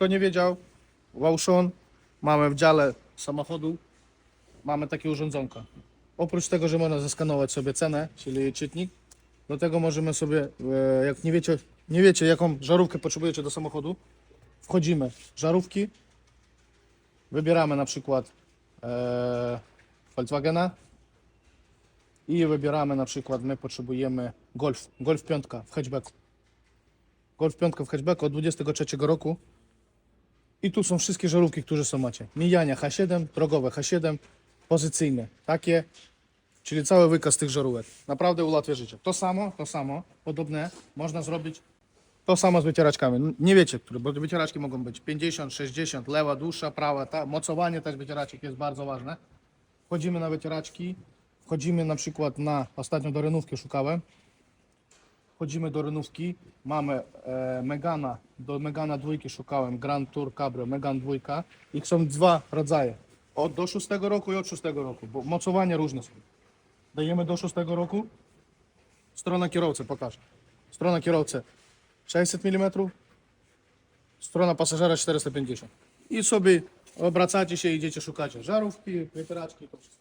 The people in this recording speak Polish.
Kto nie wiedział, w Auchan mamy w dziale samochodu mamy takie urządzonka. Oprócz tego, że można zeskanować sobie cenę, czyli czytnik, do tego możemy sobie, e, jak nie wiecie, nie wiecie jaką żarówkę potrzebujecie do samochodu, wchodzimy w żarówki, wybieramy na przykład e, Volkswagena i wybieramy na przykład, my potrzebujemy Golf, Golf 5 w hatchbacku. Golf 5 w hatchbacku od 23 roku. I tu są wszystkie żarówki, które są macie. Mijania H7, drogowe H7, pozycyjne, takie, czyli cały wykaz tych żarówek. Naprawdę ułatwia życie. To samo, to samo, podobne można zrobić to samo z wycieraczkami. N- Nie wiecie, które, bo wycieraczki mogą być 50, 60, lewa, dłuższa, prawa, ta, mocowanie też wycieraczek jest bardzo ważne. Wchodzimy na wycieraczki, wchodzimy na przykład na, ostatnio do renówki szukałem, wchodzimy do renówki, mamy e, Megana, do Megana dwójki szukałem, Grand Tour Cabrio, Megan dwójka. Ich są dwa rodzaje, od do 6 roku i od 6 roku, bo mocowania różne są. Dajemy do 6 roku, strona kierowcy, pokażę. Strona kierowcy 600 mm, strona pasażera 450. I sobie obracacie się, idziecie, szukacie żarówki, wycieraczki, to wszystko.